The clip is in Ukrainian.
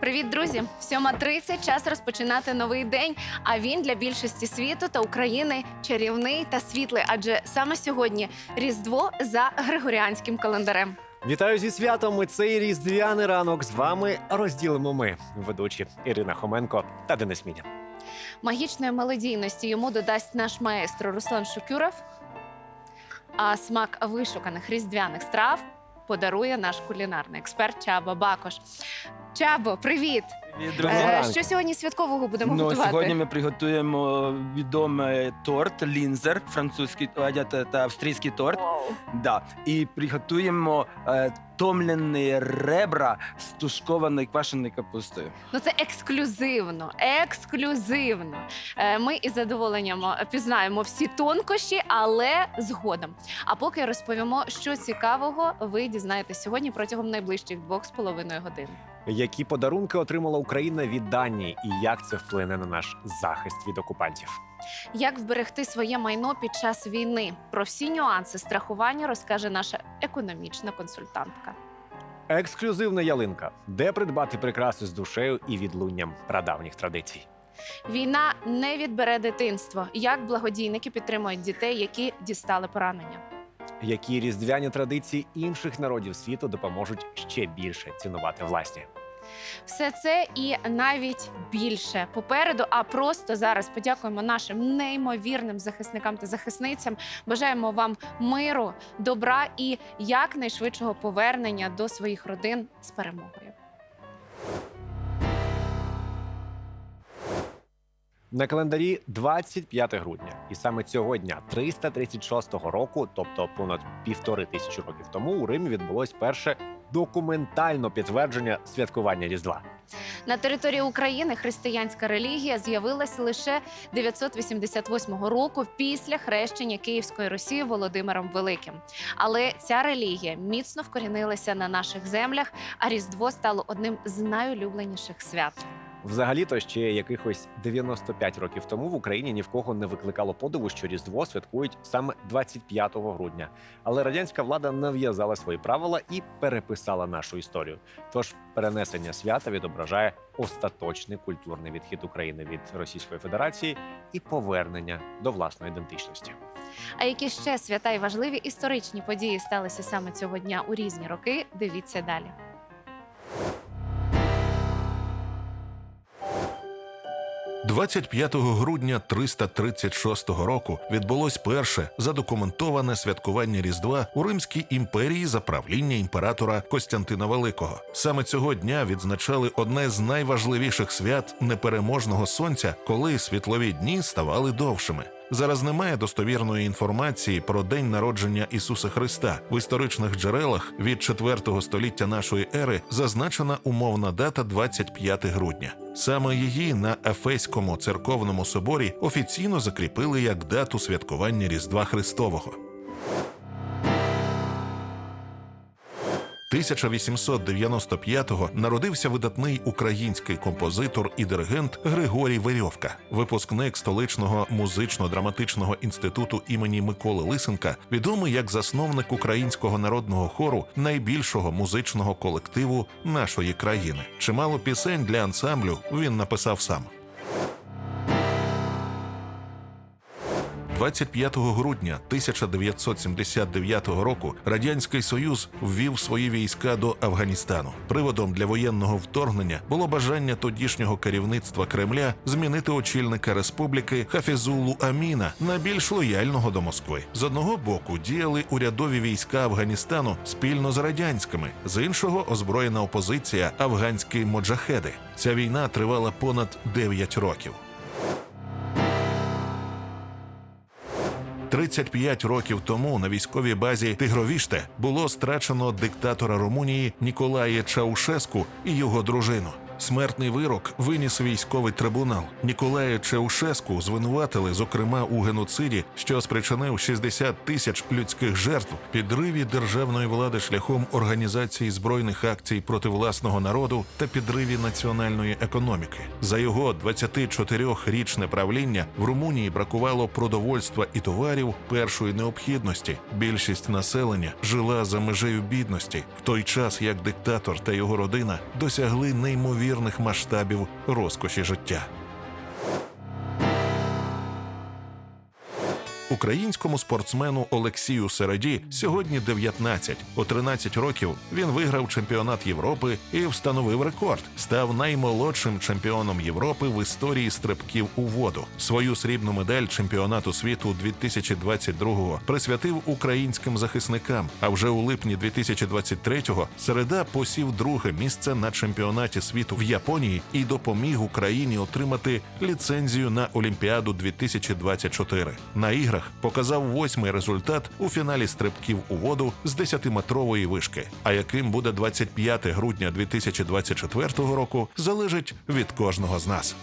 Привіт, друзі! 7.30, час розпочинати новий день. А він для більшості світу та України чарівний та світлий, адже саме сьогодні Різдво за григоріанським календарем. Вітаю зі святом. і Цей різдвяний ранок з вами розділимо ми, ведучі Ірина Хоменко та Денис Міня. Магічної мелодійності йому додасть наш маестро Руслан Шукюров. А смак вишуканих різдвяних страв подарує наш кулінарний експерт Чаба Бакош. Чабо, привіт! Е, що сьогодні святкового будемо Ну, готувати? сьогодні ми приготуємо відомий торт лінзер, французький а, та, та австрійський торт. Вау. Да. І приготуємо е, томлені ребра з тушкованою квашеною капустою. Ну це ексклюзивно, ексклюзивно. Е, Ми із задоволенням пізнаємо всі тонкощі, але згодом. А поки розповімо, що цікавого ви дізнаєтесь сьогодні протягом найближчих двох з половиною годин. Які подарунки отримала Україна від Данії, і як це вплине на наш захист від окупантів? Як вберегти своє майно під час війни? Про всі нюанси страхування розкаже наша економічна консультантка. Ексклюзивна ялинка, де придбати прикраси з душею і відлунням прадавніх традицій. Війна не відбере дитинство. Як благодійники підтримують дітей, які дістали поранення? Які різдвяні традиції інших народів світу допоможуть ще більше цінувати власні? Все це і навіть більше попереду. А просто зараз подякуємо нашим неймовірним захисникам та захисницям. Бажаємо вам миру, добра і якнайшвидшого повернення до своїх родин з перемогою. На календарі 25 грудня, і саме цього дня, 336 року, тобто понад півтори тисячі років тому, у Римі відбулось перше документально підтвердження святкування Різдва. На території України християнська релігія з'явилась лише 988 року після хрещення Київської Росії Володимиром Великим. Але ця релігія міцно вкорінилася на наших землях, а Різдво стало одним з найулюбленіших свят. Взагалі-то ще якихось 95 років тому в Україні ні в кого не викликало подиву, що Різдво святкують саме 25 грудня. Але радянська влада нав'язала свої правила і переписала нашу історію. Тож перенесення свята відображає остаточний культурний відхід України від Російської Федерації і повернення до власної ідентичності. А які ще свята і важливі історичні події сталися саме цього дня у різні роки? Дивіться далі. – 25 грудня 336 року відбулось перше задокументоване святкування Різдва у Римській імперії за правління імператора Костянтина Великого. Саме цього дня відзначали одне з найважливіших свят непереможного сонця, коли світлові дні ставали довшими. Зараз немає достовірної інформації про день народження Ісуса Христа. В історичних джерелах від 4 століття нашої ери зазначена умовна дата 25 грудня. Саме її на Ефеському церковному соборі офіційно закріпили як дату святкування Різдва Христового. 1895-го народився видатний український композитор і диригент Григорій Верьовка, випускник столичного музично-драматичного інституту імені Миколи Лисенка, відомий як засновник українського народного хору, найбільшого музичного колективу нашої країни. Чимало пісень для ансамблю він написав сам. 25 грудня 1979 року радянський союз ввів свої війська до Афганістану. Приводом для воєнного вторгнення було бажання тодішнього керівництва Кремля змінити очільника республіки Хафізулу Аміна на більш лояльного до Москви. З одного боку діяли урядові війська Афганістану спільно з радянськими, з іншого озброєна опозиція афганські моджахеди. Ця війна тривала понад 9 років. 35 років тому на військовій базі Тигровіште було страчено диктатора Румунії Ніколая Чаушеску і його дружину. Смертний вирок виніс військовий трибунал. Ніколая Чаушеску звинуватили, зокрема, у геноциді, що спричинив 60 тисяч людських жертв, підриві державної влади шляхом організації збройних акцій проти власного народу та підриві національної економіки. За його 24-річне правління в Румунії бракувало продовольства і товарів першої необхідності. Більшість населення жила за межею бідності, в той час як диктатор та його родина досягли неймовірних масштабів розкоші життя. Українському спортсмену Олексію Середі сьогодні 19. У 13 років він виграв чемпіонат Європи і встановив рекорд. Став наймолодшим чемпіоном Європи в історії стрибків у воду. Свою срібну медаль чемпіонату світу 2022-го присвятив українським захисникам. А вже у липні 2023-го Середа посів друге місце на чемпіонаті світу в Японії і допоміг Україні отримати ліцензію на Олімпіаду 2024. На іграх показав восьмий результат у фіналі стрибків у воду з 10-метрової вишки. А яким буде 25 грудня 2024 року, залежить від кожного з нас.